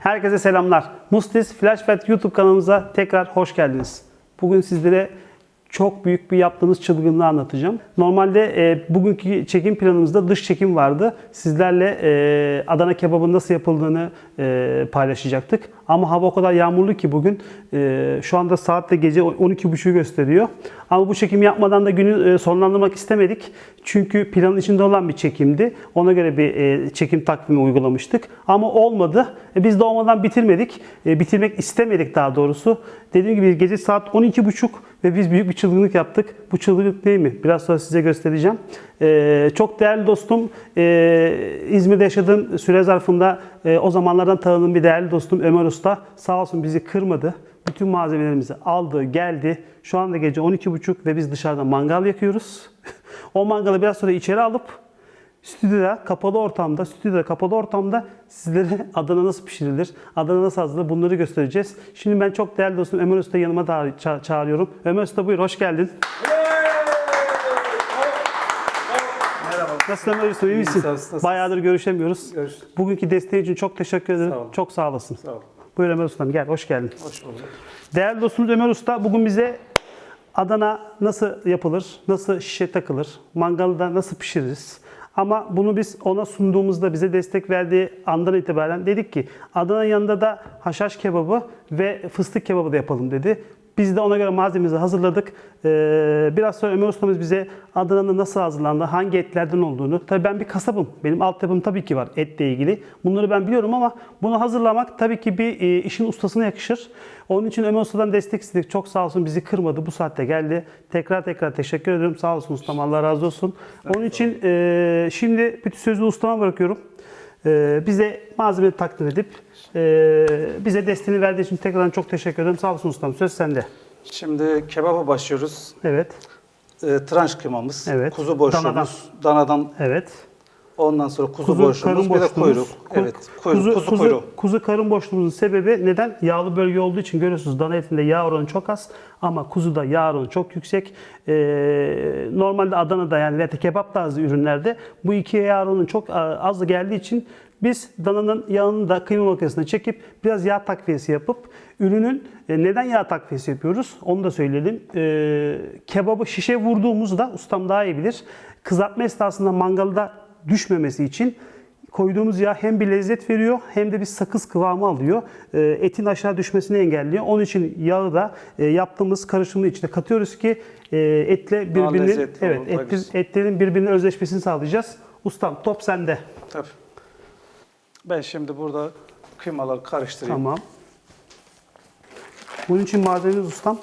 Herkese selamlar. Mustis Flashback YouTube kanalımıza tekrar hoş geldiniz. Bugün sizlere çok büyük bir yaptığımız çılgınlığı anlatacağım. Normalde e, bugünkü çekim planımızda dış çekim vardı. Sizlerle e, Adana kebabın nasıl yapıldığını e, paylaşacaktık. Ama hava o kadar yağmurlu ki bugün. E, şu anda saat de gece 12.30'u gösteriyor. Ama bu çekim yapmadan da günü e, sonlandırmak istemedik. Çünkü planın içinde olan bir çekimdi. Ona göre bir e, çekim takvimi uygulamıştık. Ama olmadı. E, biz de olmadan bitirmedik. E, bitirmek istemedik daha doğrusu. Dediğim gibi gece saat 12.30 ve biz büyük bir çılgınlık yaptık. Bu çılgınlık değil mi? Biraz sonra size göstereceğim. E, çok değerli dostum, e, İzmir'de yaşadığım süre zarfında e, o zamanlardan tanıdığım bir değerli dostum Ömer Usta sağ olsun bizi kırmadı. Bütün malzemelerimizi aldı, geldi. Şu anda gece 12.30 ve biz dışarıda mangal yakıyoruz. o mangalı biraz sonra içeri alıp stüdyoda kapalı ortamda, stüdyoda kapalı ortamda sizlere Adana nasıl pişirilir, Adana nasıl hazırlanır bunları göstereceğiz. Şimdi ben çok değerli dostum Ömer Usta yanıma da ça- çağırıyorum. Ömer Usta buyur, hoş geldin. Merhaba. Nasılsın Ömer Usta, iyi misin? sağ ol, nasılsın? Bayağıdır görüşemiyoruz. Görüşürüz. Bugünkü desteğin için çok teşekkür ederim. Sağ. Çok sağ olasın. Sağ ol. Buyur Ömer Usta'm gel, hoş geldin. Hoş bulduk. Değerli dostumuz Ömer Usta bugün bize Adana nasıl yapılır, nasıl şişe takılır, mangalda nasıl pişiririz. Ama bunu biz ona sunduğumuzda bize destek verdiği andan itibaren dedik ki Adana yanında da haşhaş kebabı ve fıstık kebabı da yapalım dedi. Biz de ona göre malzememizi hazırladık. Ee, biraz sonra Ömer Ustamız bize Adana'nın nasıl hazırlandığı, hangi etlerden olduğunu. Tabii ben bir kasabım. Benim altyapım tabii ki var etle ilgili. Bunları ben biliyorum ama bunu hazırlamak tabii ki bir e, işin ustasına yakışır. Onun için Ömer Usta'dan destek istedik. Çok sağ olsun bizi kırmadı. Bu saatte geldi. Tekrar tekrar teşekkür ediyorum. Sağ olsun ustam. Allah razı olsun. Onun için e, şimdi bütün sözü ustama bırakıyorum. E, bize malzeme takdim edip e, bize desteğini verdiği için tekrardan çok teşekkür ederim. Sağ olsun ustam. Söz sende. Şimdi kebaba başlıyoruz. Evet. Ee, tranş kıymamız, Evet. kuzu boşluğumuz, Danadan. danadan, Evet. ondan sonra kuzu, Kuzu boşluğumuz, bir de kuyruk. Ku- Evet, kuyruk, kuzu, kuyruğu. kuzu karın boşluğumuzun sebebi neden? Yağlı bölge olduğu için görüyorsunuz dana etinde yağ oranı çok az ama kuzuda yağ oranı çok yüksek. Ee, normalde Adana'da yani veya da kebap tarzı ürünlerde bu iki yağ oranı çok az geldiği için biz dananın yağını da kıyma makinesine çekip biraz yağ takviyesi yapıp ürünün e, neden yağ takviyesi yapıyoruz onu da söyleyelim. Ee, kebabı şişe vurduğumuzda ustam daha iyi bilir. Kızartma esnasında mangalda düşmemesi için koyduğumuz yağ hem bir lezzet veriyor hem de bir sakız kıvamı alıyor. E, Etin aşağı düşmesini engelliyor. Onun için yağı da e, yaptığımız karışımın içine katıyoruz ki e, etle birbirinin evet daha etlerin, birbirine özleşmesini sağlayacağız. Ustam top sende. Tabii. Ben şimdi burada kıymaları karıştırayım. Tamam. Bunun için malzememiz ustam.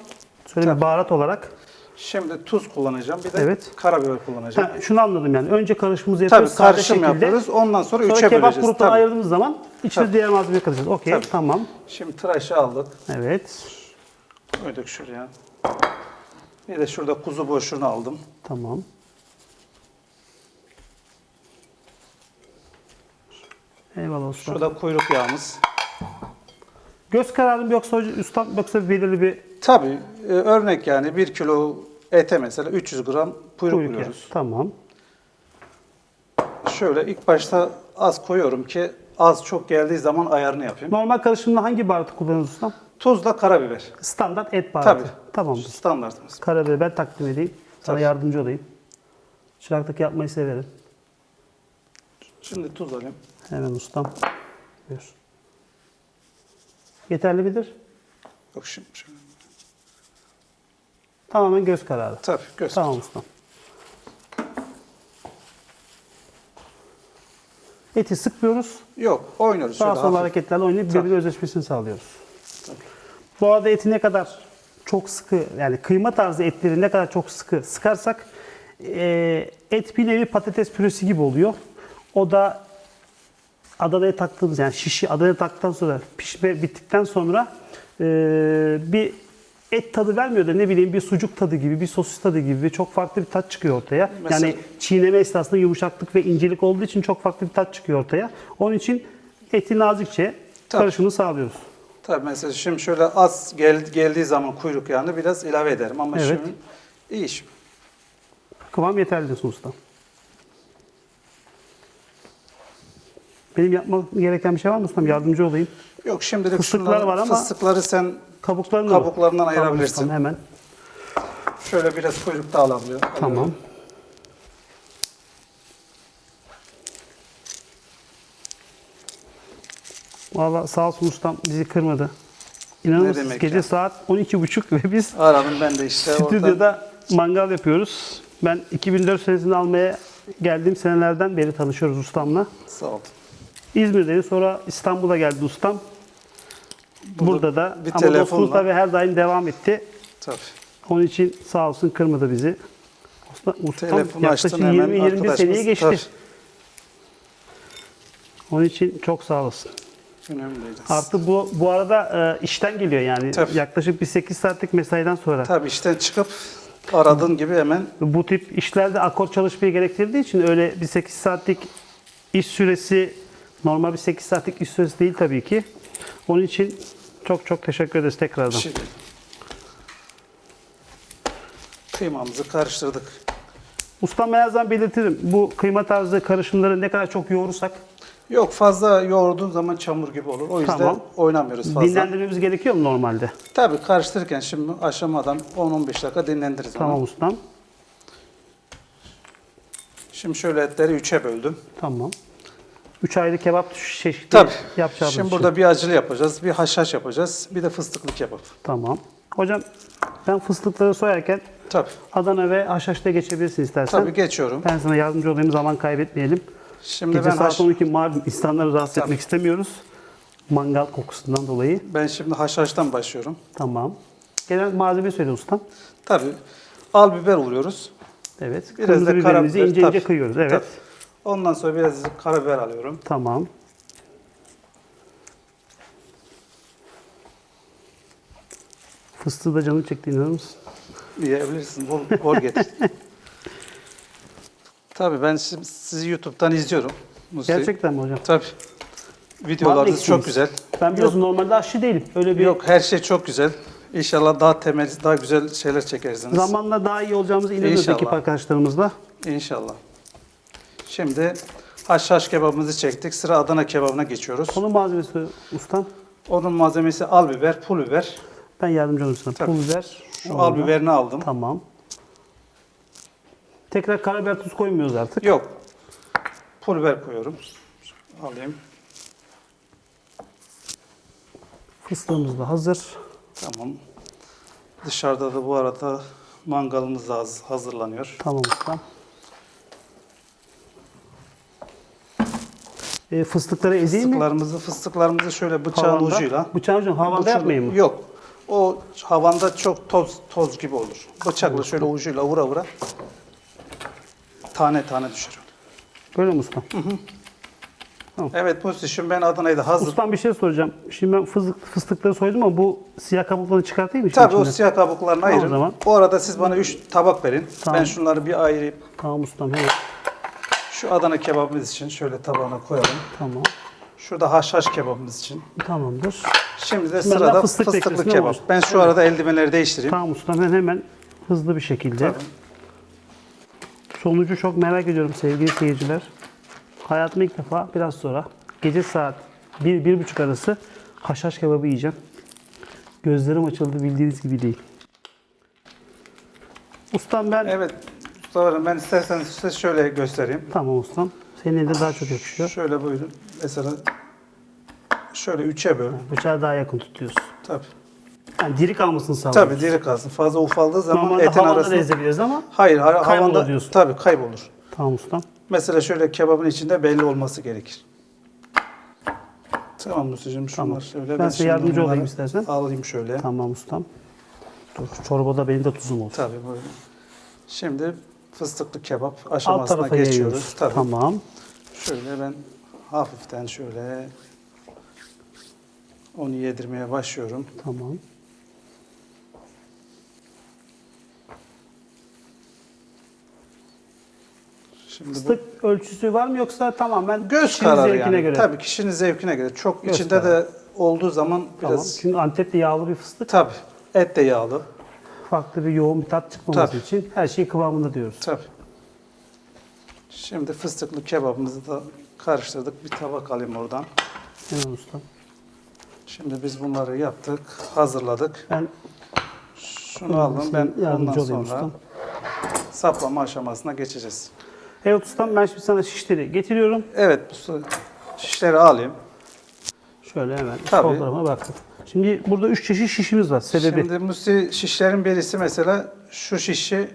Söyle bir Tabii. baharat olarak. Şimdi tuz kullanacağım, bir de Evet. karabiber kullanacağım. Ha, şunu anladım yani. Önce karışımımızı Tabii yapıyoruz. sade karışım şekilde. yapıyoruz. Ondan sonra, Sonra üçe kebap böleceğiz. kurutunu Tabii. ayırdığımız zaman içine Tabii. diğer malzemeyi katacağız. Okey Tabii. tamam. Şimdi tıraşı aldık. Evet. Koyduk şuraya. Bir de şurada kuzu boşluğunu aldım. Tamam. Eyvallah usta. Şurada kuyruk yağımız. Göz kararı mı yoksa ustam yoksa belirli bir Tabii e, örnek yani 1 kilo ete mesela 300 gram kuyruk, kuyruk yağı. vuruyoruz. Tamam. Şöyle ilk başta az koyuyorum ki az çok geldiği zaman ayarını yapayım. Normal karışımda hangi baharatı kullanıyoruz ustam? Tuzla karabiber. Standart et baharatı. Tabii. Tamamdır. Standartımız. Karabiber ben takdim edeyim. Sana Tabii. yardımcı olayım. Çıraklık yapmayı severim. Şimdi tuz alayım. Hemen ustam. Buyur. Yeterli midir? Yok şimdi şöyle. Tamamen göz kararı. Tabii göz. Tamam ustam. Eti sıkmıyoruz. Yok oynuyoruz Daha sonra hareketlerle oynayıp birbirine özleşmesini sağlıyoruz. Bu arada eti ne kadar çok sıkı yani kıyma tarzı etleri ne kadar çok sıkı sıkarsak e, et bir nevi patates püresi gibi oluyor. O da Adana'ya taktığımız yani şişi Adana'ya taktıktan sonra pişme bittikten sonra e, bir et tadı vermiyor da ne bileyim bir sucuk tadı gibi, bir sosis tadı gibi çok farklı bir tat çıkıyor ortaya. Mesela- Yani çiğneme esnasında yumuşaklık ve incelik olduğu için çok farklı bir tat çıkıyor ortaya. Onun için eti nazikçe Tabii. karışımını sağlıyoruz. Tabii mesela şimdi şöyle az gel, geldiği zaman kuyruk yağını biraz ilave ederim ama Evet. şimdi iyi iş. Kıvam yeterli diyorsun usta. Benim yapmam gereken bir şey var mı ustam? Yardımcı olayım. Yok şimdilik Fıstıklar şunları- var ama- fıstıkları sen Kabuklarını? Kabuklarından Tamam ayırabilirsin. ustam, hemen. şöyle biraz kuyruk da alabiliyor. Tamam. Valla sağ olsun ustam bizi kırmadı. İnanır mısınız? Gece ya? saat 12.30 ve biz Aradım ben de işte stüdyoda mangal yapıyoruz. Ben 2004 senesini almaya geldiğim senelerden beri tanışıyoruz ustamla. Sağ ol. İzmir'deydi sonra İstanbul'a geldi ustam. Burada, da bir ama dostluğumuz tabii her daim devam etti. Tabii. Onun için sağ olsun kırmadı bizi. Usta, ustam yaklaşık açtın hemen 20-21 arkadaşımız- seneyi geçti. Tabii. Onun için çok sağ olasın. Önemli değil. Artı bu bu arada e, işten geliyor yani Tabii. yaklaşık bir 8 saatlik mesaiden sonra. Tabii işten çıkıp aradığın gibi hemen Bu tip işlerde akor çalışmayı gerektirdiği için öyle bir 8 saatlik iş süresi normal bir 8 saatlik iş süresi değil tabii ki. Onun için çok çok teşekkür ederiz tekrardan. Şimdi kıymamızı karıştırdık. Ustam ben her zaman belirtirim. Bu kıyma tarzı karışımları ne kadar çok yoğurursak Yok fazla yoğurduğun zaman çamur gibi olur. O yüzden Tamam. oynamıyoruz fazla. dinlendirmemiz gerekiyor mu normalde? Tabii karıştırırken şimdi aşamadan 10-15 dakika dinlendiririz onu. Tamam ustam. Şimdi şöyle etleri üçe böldüm. Tamam. Üç ayrı kebap çeşitli Tabii. yapacağımız Şimdi için. burada bir acılı yapacağız, bir haşhaş yapacağız, bir de fıstıklı kebap. Tamam. Hocam ben fıstıkları soyarken Tabii. Adana ve Haşhaş'ta geçebilirsin istersen. Tabii geçiyorum. Ben sana yardımcı olayım zaman kaybetmeyelim. Şimdi Gece ben saat haş, 12 malum insanları rahatsız Tabii. etmek istemiyoruz. Mangal kokusundan dolayı. ben şimdi haşhaştan başlıyorum. Tamam. Genel malzeme söyle ustam. Tabii. Al biber vuruyoruz. Evet. Biraz Kırmızı da biberimizi karabiber. ince tabii. ince kıyıyoruz. Evet. Tabii. Ondan sonra biraz karabiber alıyorum. Tamam. Fıstığı da canım çekti inanır mısın? Yiyebilirsin. Bol, bol getir. Tabii ben sizi, sizi YouTube'dan izliyorum. Musi. Gerçekten mi hocam? Tabii. Videolarınız çok güzel. Ben biliyorsun normalde aşçı değilim. Öyle bir Yok her şey çok güzel. İnşallah daha temel, daha güzel şeyler çekersiniz. zamanla daha iyi olacağımızı inanıyoruz İnşallah. ekip arkadaşlarımızla. İnşallah. Şimdi haşhaş kebabımızı çektik. Sıra Adana kebabına geçiyoruz. Onun malzemesi ustam. Onun malzemesi al biber, pul biber. Ben yardımcı olayım sana. Tabii. Pul biber. Şu al biberini aldım. Tamam. Tekrar karabiber tuz koymuyoruz artık. Yok. Pul biber koyuyorum. Alayım. Fıstığımız da hazır. Tamam. Dışarıda da bu arada mangalımız da haz- hazırlanıyor. Tamam ustam. E, fıstıkları ezeyim mi? Fıstıklarımızı, fıstıklarımızı şöyle bıçağın Havanda. ucuyla. Bıçağın ucuyla havanda yapmayayım mı? Yok. O havanda çok toz toz gibi olur. Bıçakla şöyle ucuyla vura vura tane tane düşürün. Böyle mi ustam? Evet Musti şimdi ben Adana'yı da hazır. Ustam bir şey soracağım. Şimdi ben fıstık, fıstıkları soydum ama bu siyah kabuklarını çıkartayım mı? işin Tabii o siyah kabuklarını Tamam o ayırın. zaman. Bu arada siz bana 3 tabak verin. Tamam. Ben şunları bir ayırayım. Tamam ustam hemen. Şu Adana kebabımız için şöyle tabağına koyalım. Tamam. Şurada haşhaş kebabımız için. Tamamdır. Şimdi de Şimdi sırada benden fıstıklı fıstık bekliyorsun, ne kebap. olur? Ben şu arada eldivenleri değiştireyim. Tamam ustam ben hemen hızlı bir şekilde. Tabii. Sonucu çok merak ediyorum sevgili seyirciler. Hayatımda ilk defa biraz sonra gece saat 1-1.30 arası haşhaş kebabı yiyeceğim. Gözlerim açıldı bildiğiniz gibi değil. Ustam ben... Evet Mustafa Hanım, ben isterseniz size şöyle göstereyim. Tamam ustam. Senin elinde daha çok yakışıyor. Şöyle buyurun. Mesela şöyle üçe böl. Bıçağı daha yakın tutuyorsun. Tabii. Yani diri kalmasını sağlıyorsun. Tabii diri kalsın. Fazla ufaldığı zaman Normalde etin havanda da arasında... ezebiliriz ama Hayır, hayır havanda diyorsun. tabii kaybolur. tamam ustam. Mesela şöyle kebabın içinde belli olması gerekir. Tamam Musa'cığım şunlar Tamam. şöyle. Ben size şimdi yardımcı olayım istersen. Alayım şöyle. Tamam ustam. Dur çorbada benim de tuzum olsun. Tabii buyurun. Şimdi fıstıklı kebap Alt aşamasına tarafa geçiyoruz. yayıyoruz. Tabii. Tamam. Şöyle ben hafiften şöyle onu yedirmeye başlıyorum. Tamam. Şimdi bu Fıstık ölçüsü var mı yoksa tamamen göz kişinin kararı zevkine yani. göre? Tabii kişinin zevkine göre. Çok Göz içinde de olduğu zaman Tamam. biraz Çünkü Antep'te yağlı bir fıstık. tabii et de yağlı. Farklı bir yoğun bir tat çıkmaması Tabii. için her şey kıvamında diyoruz. Tabii. Şimdi fıstıklı kebabımızı da karıştırdık. Bir tabak alayım oradan. Hemen ustam. Şimdi biz bunları yaptık, hazırladık. Ben Şunu aldım ben ondan sonra ustam. saplama aşamasına geçeceğiz. Evet ustam ben şimdi sana şişleri getiriyorum. Evet bu şişleri alayım. Şöyle hemen Tabii. tarafa baktım. Şimdi burada üç çeşit şişimiz var. Sebebi Şimdi musi şişlerin birisi mesela şu şişi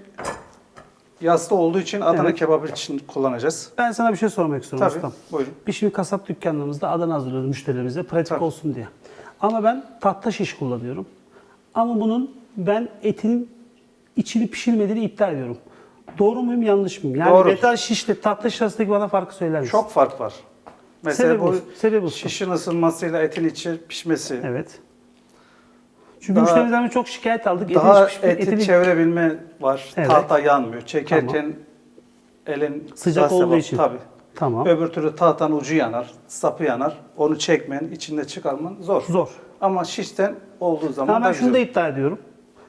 yassı olduğu için Adana Evet. kebabı için kullanacağız. ben sana bir şey sormak istiyorum Tabii. ustam. Buyurun. Biz şimdi kasap dükkanlarımızda Adana hazırlıyoruz müşterilerimize pratik Tabii. olsun diye. Ama ben tahta şiş kullanıyorum. Ama bunun ben etin içini pişirmediğini iddia ediyorum. Doğru muyum yanlış mıyım? Yani Doğru. metal şişle tahta şiş arasındaki bana farkı söyler misin? Çok fark var. Mesela Sebebi bu sebebi şişin ısınmasıyla etin içi pişmesi. Evet. Çünkü Daha- müşterimizden çok şikayet aldık. Etin Daha pişme- eti etini- çevirebilme var. Evet. Tahta yanmıyor. Çekerken elin Sıcak olduğu için. Tabii. Tamam. Öbür türlü tahtanın ucu yanar, sapı yanar. Onu çekmen, içinde çıkarman zor. Zor. Ama şişten olduğu zaman Ama da ben şunu da iddia ediyorum.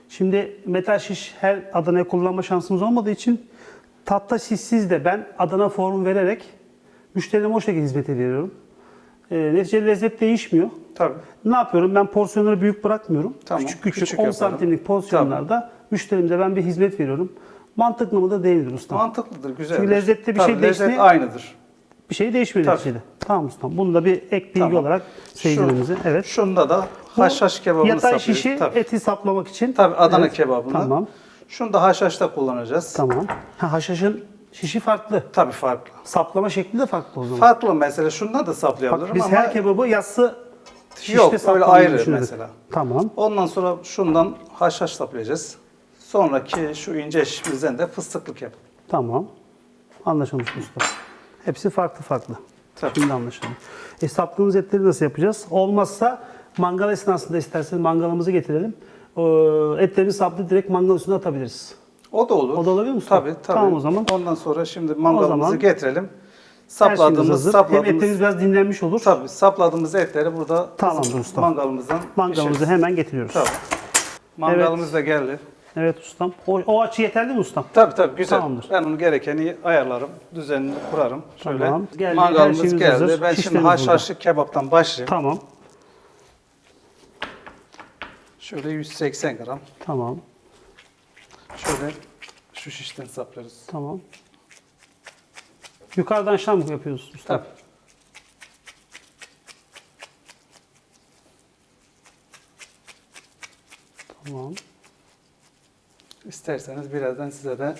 Şimdi metal şiş her Adana'ya kullanma şansımız olmadığı için tahta şişsiz de ben Adana formu vererek müşterime o şekilde hizmet ediyorum. E, neticede lezzet değişmiyor. Tabii. Ne yapıyorum? Ben porsiyonları büyük bırakmıyorum. Tamam, Küçük küçük, küçük 10 yaparım. santimlik porsiyonlarda müşterimize ben bir hizmet veriyorum. Mantıklı mı da değildir usta. Mantıklıdır, güzel. Çünkü lezzette bir şey lezzet değişti. aynıdır. Bir şey değişmedi Tabii. neticede. Tamam ustam. Bunu da bir ek bilgi Tamam. olarak seyircilerimize. Evet. Şunda da haşhaş kebabını Yatay saplıyoruz. şişi Tabii. eti saplamak için. Tabii Adana Evet. kebabında. Tamam. Şunu da haşhaşta kullanacağız. Tamam. Ha, haşhaşın şişi farklı. Tabii farklı. Saplama şekli de farklı o zaman. Farklı mesela şunda da saplayabilirim Bak, biz ama her kebabı yassı şişte Yok, öyle ayrı düşünüyoruz. mesela. Tamam. ondan sonra şundan haşhaş saplayacağız. Sonraki şu ince şişimizden de fıstıklı kebap. Tamam. Anlaşılmış usta. Hepsi farklı farklı. Tabii. Şimdi anlaşıldı. E, sapladığımız etleri nasıl yapacağız? Olmazsa mangal esnasında isterseniz mangalımızı getirelim. Ee, etlerimizi saplayıp direkt mangal üstüne atabiliriz. O da olur. O da olabilir mi usta? Tabii tabii. Tamam o zaman. Ondan sonra şimdi mangalımızı zaman getirelim. Sapladığımız, hazır. Hem sapladığımız, etimiz biraz dinlenmiş olur. tabii sapladığımız etleri burada Tamamdır usta. mangalımızdan Mangalımızı pişiririz. hemen getiriyoruz. Tabii. Mangalımız da geldi. Evet ustam. O, o açı yeterli mi ustam? Tabii tabii güzel. Tamamdır. Ben onu gerekeni ayarlarım, düzenini kurarım. Şöyle Tamam. Geldi, her mangalımız şeyimiz geldi. hazır. Ben şimdi Şişlerimiz haşhaşlı kebaptan başlayayım. Tamam. Şöyle 180 gram. Tamam. Şöyle şu şişten saplıyoruz. Tamam. Yukarıdan aşağı mı yapıyorsun usta? Tabii. Tamam. İsterseniz birazdan size de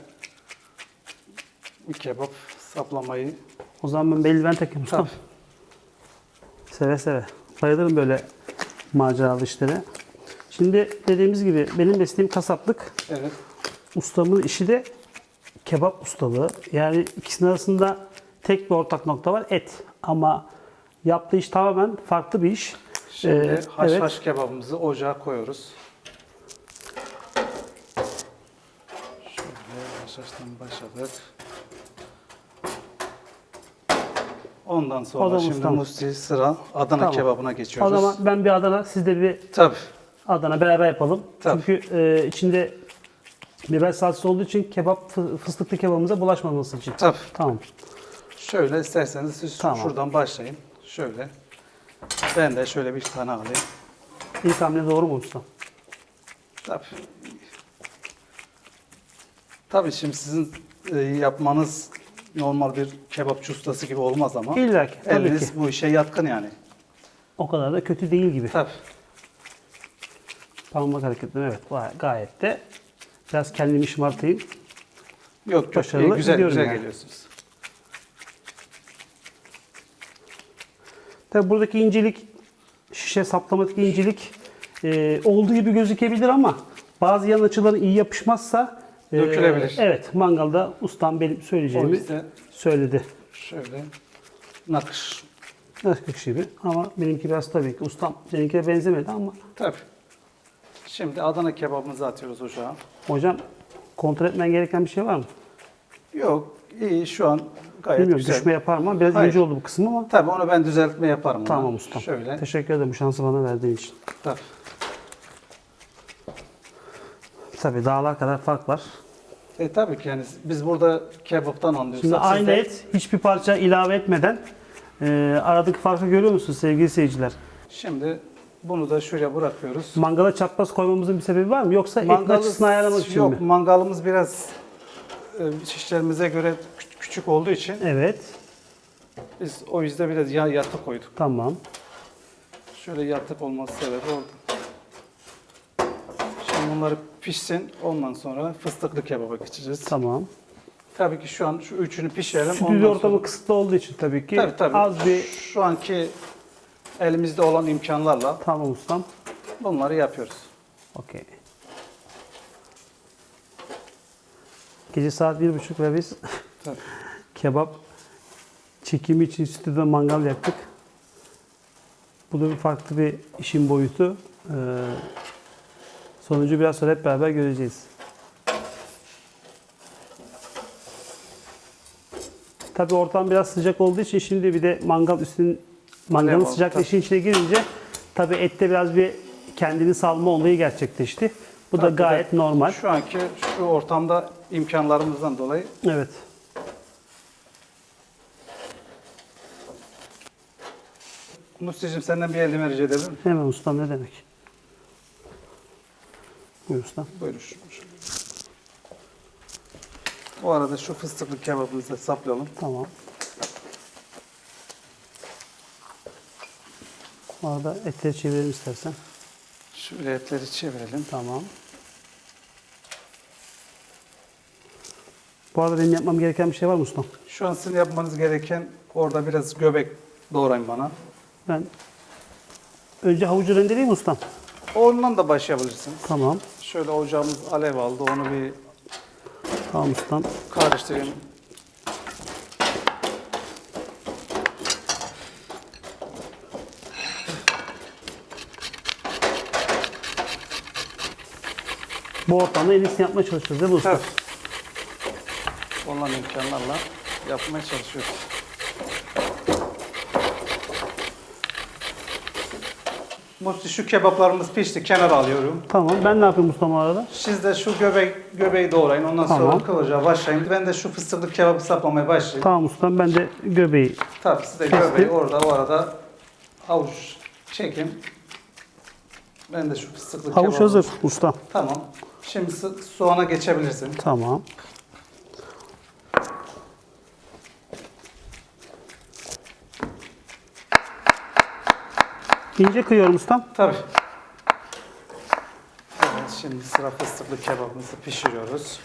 bir kebap saplamayı O zaman ben bir eldiven takayım. Tabii. Seve seve. Bayılırım böyle maceralı işlere. Şimdi dediğimiz gibi benim mesleğim kasaplık. evet Ustamın işi de kebap ustalığı. Yani ikisinin arasında tek bir ortak nokta var et. Ama yaptığı iş tamamen farklı bir iş. Şimdi Ee, haşhaş evet. kebabımızı ocağa koyuyoruz. Şöyle haşhaştan başladık. Ondan sonra O zaman şimdi ustam. musti sıra Adana Tamam. kebabına O geçiyoruz. zaman ben bir Adana, siz de bir Tabii. Adana beraber yapalım. Tabii. Çünkü e, içinde biber salçası olduğu için kebap fı- fıstıklı kebabımıza bulaşmaması için. Tabii. Tamam. Şöyle isterseniz siz Tamam. şuradan başlayın. Şöyle. Ben de şöyle bir tane alayım. İlk hamle doğru mu usta? Tabii. Tabii şimdi sizin e, yapmanız normal bir kebapçı ustası gibi olmaz ama İlla ki, tabii eliniz ki. bu işe yatkın yani. O kadar da kötü değil gibi. Tabii. Parmak hareketleri evet gay- gayet de biraz kendimi şımartayım. Yok Başarılı iyi, güzel güzel yani. geliyorsunuz. Tabii buradaki incelik, şişe saplamadaki incelik e, olduğu gibi gözükebilir ama bazı yan açıları iyi yapışmazsa e, Dökülebilir. Evet, mangalda ustam benim söyleyeceğimi bizde söyledi. şöyle nakış. Kişi gibi ama benimki biraz tabii ki ustam seninkine benzemedi ama Tabii. Şimdi Adana kebabımızı atıyoruz ocağa. hocam kontrol etmen gereken bir şey var mı? Yok iyi şu an gayet Bilmiyorum güzel. düşme yapar mı? Biraz Hayır. ince oldu bu kısım ama Tabii onu ben düzeltme yaparım. ona. tamam ustam. Şöyle. Teşekkür ederim bu şansı bana verdiğin için. Tabii. Tabii dağlar kadar fark var. E tabii ki yani biz burada kebaptan anlıyorsak Şimdi siz aynı et hiçbir parça ilave etmeden e, aradaki farkı görüyor musunuz sevgili seyirciler? Şimdi Bunu da şuraya bırakıyoruz. Mangala çapraz koymamızın bir sebebi var mı? Yoksa etin açısını ayarlamak için yok, mi? mangalımız biraz e, şişlerimize göre kü- küçük olduğu için Evet. biz o yüzden biraz yağ yatık koyduk. Tamam. Şöyle yatık olması sebebi oldu. Şimdi bunları pişsin. Ondan sonra fıstıklı kebaba geçeceğiz. Tamam. Tabii ki şu an şu üçünü pişirelim. Stüdyo ortamı sonra- kısıtlı olduğu için tabii ki Tabii tabii. az bir Şu anki elimizde olan imkanlarla tamam ustam. bunları yapıyoruz. Okey. Gece saat bir buçuk ve biz Tabii. kebap çekimi için stüdyoda mangal yaktık. Bu da bir farklı bir işin boyutu. Ee, sonucu biraz sonra hep beraber göreceğiz. Tabii ortam biraz sıcak olduğu için şimdi bir de mangal üstünün oldu, sıcaklığı işin içine girince tabii ette biraz bir kendini salma olayı gerçekleşti. Bu da Tabii, gayet tabii. normal. Şu anki şu ortamda imkanlarımızdan dolayı Evet. Musti'cim senden bir eldiven rica miyim? Hemen ustam ne demek? Buyur ustam. Buyurun. şu- şu- O arada şu fıstıklı kebabımızı da saplayalım. Tamam. Bu arada etleri çevirelim istersen. Şöyle etleri çevirelim. Tamam. Bu arada benim yapmam gereken bir şey var mı ustam? Şu an sizin yapmanız gereken orada biraz göbek doğrayın bana. Ben önce havucu rendeleyeyim ustam? Ondan da başlayabilirsiniz. Tamam. Şöyle ocağımız alev aldı. Onu bir Tamam ustam. karıştırayım. Bu ortamda en iyisini yapmaya çalışıyoruz değil mi ustam? Tabii. Olan imkanlarla yapmaya çalışıyoruz. Musti şu kebaplarımız pişti. Kenara alıyorum. Tamam. Ben ne yapayım ustam arada? Siz de şu göbek göbeği doğrayın. Ondan Tamam. sonra kıvırcığa başlayın. Ben de şu fıstıklı kebabı saplamaya başlayayım. Tamam ustam. Ben de göbeği. Tabii siz de Kestim. göbeği orada o arada avuç çekin. Ben de şu fıstıklı Havuç kebabı- hazır ustam. Tamam. Şimdi so- soğana geçebilirsin. Tamam. İnce kıyıyorum ustam. Tabii. Evet, şimdi sıra fıstıklı kebabımızı pişiriyoruz.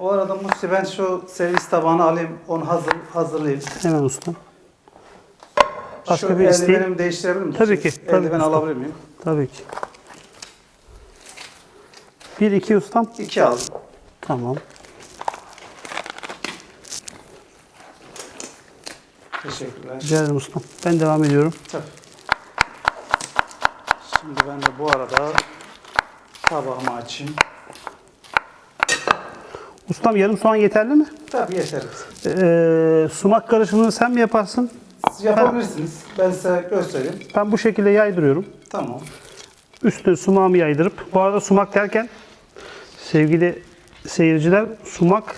O arada Musti ben şu servis tabağını alayım, onu hazır, hazırlayayım. Hemen ustam. Başka şu bir eldivenimi değiştirebilir miyim? Tabii ki, tabii Eldiven ki. alabilir miyim? Tabii ki. Bir iki ustam. İki aldım. Tamam. Teşekkürler. Rica ederim ustam. Ben devam ediyorum. Tabii. Şimdi ben de bu arada tabağımı açayım. Ustam yarım soğan yeterli mi? Tabii yeter. Ee, sumak karışımını sen mi yaparsın? Siz yapabilirsiniz. Ben size göstereyim. Ben bu şekilde yaydırıyorum. Tamam. Üstüne sumağımı yaydırıp, bu arada sumak derken sevgili seyirciler, sumak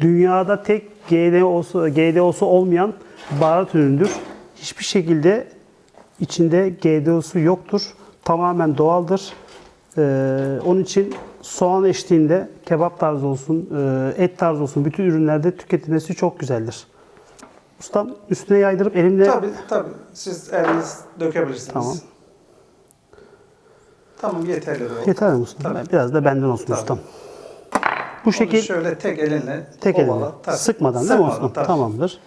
dünyada tek GDO'su, GDO'su olmayan baharat üründür. Hiçbir şekilde içinde GDO'su yoktur. Tamamen doğaldır. Ee, onun için soğan eşliğinde kebap tarzı olsun, e, et tarzı olsun bütün ürünlerde tüketilmesi çok güzeldir. Ustam üstüne yaydırıp elimle Tabii tabii. Siz eliniz dökebilirsiniz. Tamam. Tamam yeterli. yeter mi ustam? Tabii. Biraz da benden olsun Tabii. ustam. Bu Onu şekil şöyle tek elinle tek ovala, tabii. sıkmadan değil mi Sıkmadan, ustam? tabii. Tamamdır.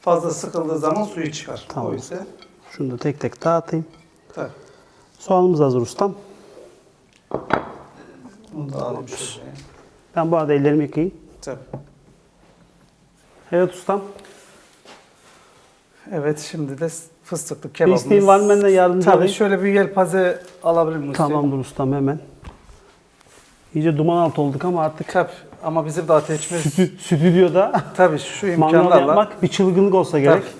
Fazla sıkıldığı zaman suyu çıkar. Tamam. O yüzden. Şunu da tek tek dağıtayım. Tabii. Soğanımız hazır ustam. Bunu da alayım şöyle. Ben bu arada ellerimi yıkayayım. Tabii. Evet ustam. Evet şimdi de fıstıklı Bir kebabımız. isteğin var mı benden yardımcı Tabii olayım? şöyle bir yelpaze alabilir miyim? Tamamdır ustam hemen. İyice duman altı olduk ama artık Tabii. Ama bizim de ateşimiz stü- stüdyoda tabii şu mangal imkanlarla yapmak bir çılgınlık olsa gerek. Tabii.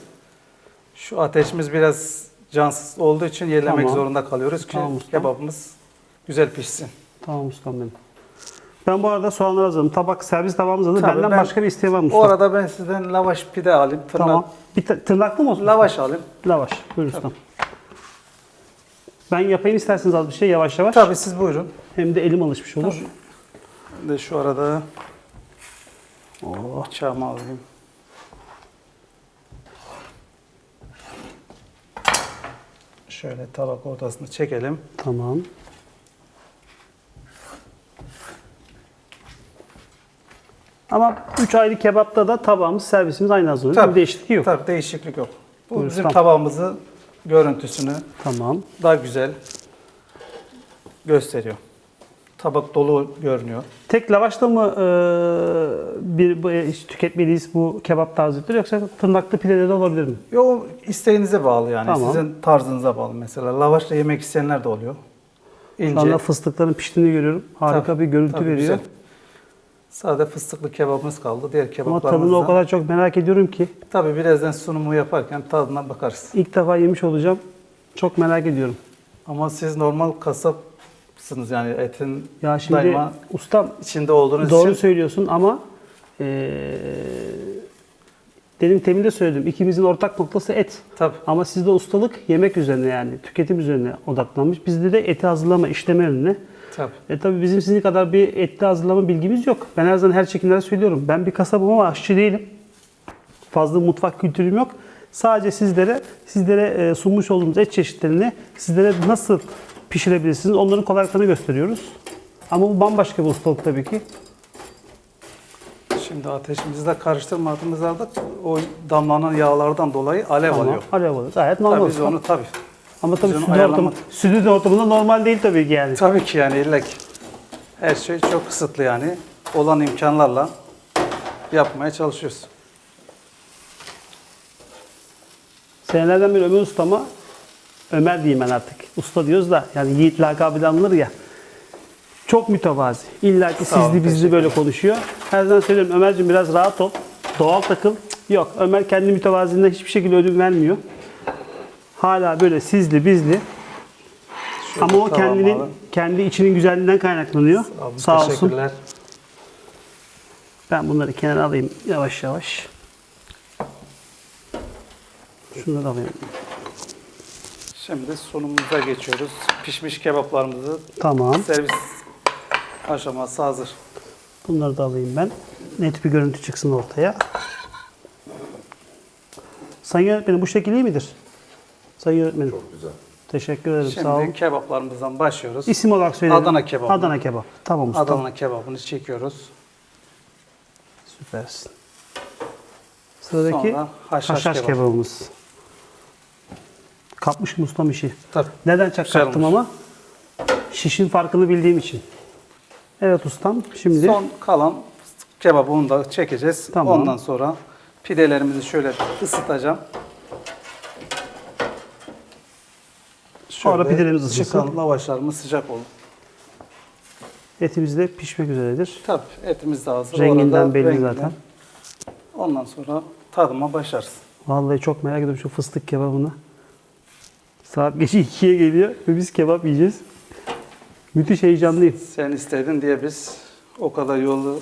şu ateşimiz biraz cansız olduğu için yerlemek Tamam. zorunda kalıyoruz ki Tamam kebabımız güzel pişsin. Tamam ustam benim. Ben bu arada soğanları hazırladım. Tabak, servis tabağımız hazır. Tabii, Benden ben- başka bir isteği var mı O usta? arada ben sizden lavaş pide alayım. Tırnak, Tamam. Bir ta- tırnaklı mı olsun? Lavaş alayım. Lavaş. Buyur ustam. Ben yapayım isterseniz az bir şey yavaş yavaş. Tabii siz buyurun. Hem de elim alışmış olur. Ben de şu arada Oo. bıçağımı alayım. Şöyle tabak ortasını çekelim. Tamam. Ama 3 ayrı kebapta da tabağımız, servisimiz aynı hazırlanıyor. Bir değişiklik yok. Tabii değişiklik yok. Bu Buyur, bizim tamam. tabağımızı görüntüsünü Tamam. daha güzel gösteriyor. Tabak dolu görünüyor. Tek lavaşla mı e, bir bu, e, tüketmeliyiz bu kebap tarzıdır yoksa tırnaklı pidede de olabilir mi? Yo isteğinize bağlı yani. Tamam. Sizin tarzınıza bağlı mesela. Lavaşla yemek isteyenler de oluyor. Şu İnce. anda fıstıkların piştiğini görüyorum. Harika Tabii, bir görüntü tabii, veriyor. güzel. Sade fıstıklı kebabımız kaldı. Diğer Ama kebaplarımızda. tadını o kadar çok merak ediyorum ki Tabii birazdan sunumu yaparken tadına bakarız. ilk defa yemiş olacağım. Çok merak ediyorum. Ama siz normal kasapsınız yani etin Ya şimdi daima ustam içinde olduğunuz doğru için. söylüyorsun ama eee dedim temin de söyledim. İkimizin ortak noktası et. Tabii. Ama sizde ustalık yemek üzerine yani tüketim üzerine odaklanmış. Bizde de eti hazırlama, işleme önüne. Tabii. E tabii bizim sizin kadar bir etli hazırlama bilgimiz yok. Ben her zaman her çekimlerde söylüyorum. Ben bir kasabım ama aşçı değilim. Fazla mutfak kültürüm yok. Sadece sizlere sizlere e, sunmuş olduğumuz et çeşitlerini sizlere nasıl pişirebilirsiniz onların kolaylıklarını gösteriyoruz. Ama bu bambaşka bir ustalık tabii ki. Şimdi ateşimizi de karıştırmadığımız halde o damlanan yağlardan dolayı alev Ama alıyor. alev alıyor. Gayet normal. Tabii biz onu tabii. Ama tabii biz onu stüdyo, ayarlamak- ortamı, stüdyo ortamında normal değil tabii ki yani. Tabii ki yani illa ki. Her şey çok kısıtlı yani. Olan imkanlarla yapmaya çalışıyoruz. Senelerden beri Ömer Usta'ma Ömer diyeyim ben artık. Usta diyoruz da yani Yiğit lakabıyla anılır ya. Çok mütevazi. İlla ki Sağ olun, sizli bizli teşekkür böyle konuşuyor. Her zaman söylüyorum Ömerciğim biraz rahat ol. Doğal takıl. Cık, Yok Ömer kendi mütevaziliğinden hiçbir şekilde ödün vermiyor. Hala böyle sizli bizli. Şöyle Ama o tamam kendinin abi. kendi içinin güzelliğinden kaynaklanıyor. Abi, Sağ olsun. Ben bunları kenara alayım yavaş yavaş. Şunları alayım. Şimdi sunumumuza geçiyoruz. Pişmiş kebaplarımızı Tamam. servis aşaması hazır. Bunları da alayım ben. Net bir görüntü çıksın ortaya. Sayın yönetmenim bu şekil iyi midir? Sayın yönetmenim. Çok güzel. Teşekkür ederim. Sağ olun. Şimdi kebaplarımızdan başlıyoruz. İsim olarak söyleyelim. Adana kebabı. Adana kebap. Tamam usta. Adana kebabını çekiyoruz. Süpersin. Sıradaki Sonra haşhaş haşhaş kebap. kebabımız. Kapmış mı ustam işi? Tabii. Neden çak Güzel kaptım olmuş. ama? Şişin farkını bildiğim için. Evet ustam. Şimdi Son kalan kebabı onu da çekeceğiz. Tamam. Ondan sonra pidelerimizi şöyle ısıtacağım. Sonra pidelerimiz ısınsın. Çıkan lavaşlarımız sıcak oldu. etimiz de pişmek üzeredir. Tabii etimiz de hazır. Renginden Orada belli renginden. zaten. Ondan sonra tadıma başlarız. Vallahi çok merak ediyorum şu fıstık kebabını. Saat gece 2'ye geliyor ve biz kebap yiyeceğiz. Müthiş heyecanlıyım. Sen istedin diye biz o kadar yolu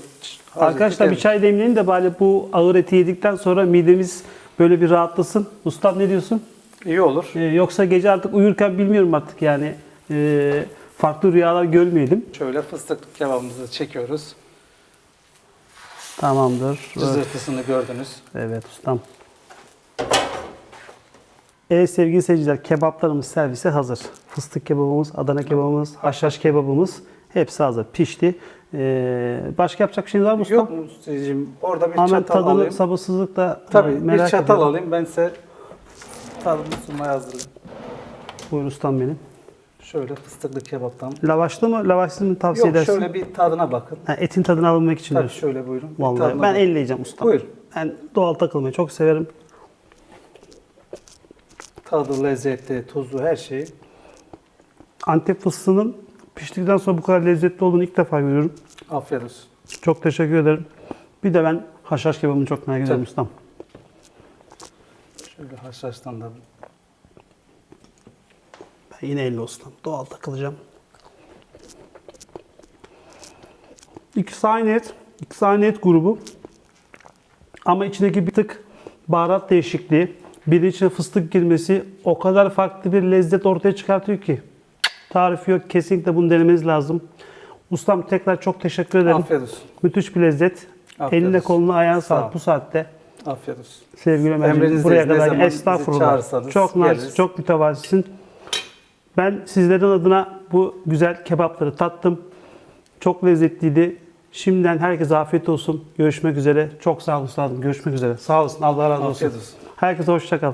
Arkadaşlar bir çay demleyin de bari bu ağır eti yedikten sonra midemiz böyle bir rahatlasın. Ustam ne diyorsun? İyi olur. Ee, yoksa gece artık uyurken bilmiyorum artık yani. Ee, farklı rüyalar görmeyelim. Şöyle fıstık kebabımızı çekiyoruz. Tamamdır. Cızırtısını gördünüz. Evet ustam. Evet sevgili seyirciler kebaplarımız servise hazır. Fıstık kebabımız, Adana kebabımız, haşhaş kebabımız hepsi hazır. Pişti. Ee, başka yapacak bir şey var mı ustam? Yok mu? Orada bir Hemen çatal tadını alayım. sabırsızlıkla Tabii e, merak bir çatal ediyorum. alayım. Ben size tadımı sunmaya hazırlayayım. Buyur ustam benim. Şöyle fıstıklı kebaptan. Lavaşlı mı, lavaşsız mı tavsiye Yok edersin? şöyle bir tadına bakın. Ha, etin tadını almak için. Tabii diyorsun. şöyle buyurun. Vallahi ben bakın. elleyeceğim ustam. Buyur. Ben doğal takılmayı çok severim. Tadı, lezzeti, tuzu her şeyi. Antep fıstığının piştikten sonra bu kadar lezzetli olduğunu ilk defa görüyorum. Afiyet olsun. Çok teşekkür ederim. Bir de ben haşhaş kebabını çok merak ediyorum ustam. Şöyle haşhaştan da Ben yine elle ustam. Doğal takılacağım. İkisi aynı et. İkisi aynı et grubu. Ama içindeki bir tık baharat değişikliği, birinin içine fıstık girmesi o kadar farklı bir lezzet ortaya çıkartıyor ki. Tarifi yok. Kesinlikle bunu denemeniz lazım. Ustam tekrar çok teşekkür ederim. Afiyet olsun. Müthiş bir lezzet. Afiyet Eline olsun. koluna ayağına sağlık bu saatte. Afiyet olsun. Sevgili Emrinizdeyiz. buraya kadar estağfurullah. Çok nazik, çok mütevazisin. Ben sizlerin adına bu güzel kebapları tattım. Çok lezzetliydi. Şimdiden herkese afiyet olsun. Görüşmek üzere. Çok sağ olun üstadım. Görüşmek üzere. Sağ olasın. Allah razı olsun. Afiyet olsun. Herkese hoşça kal.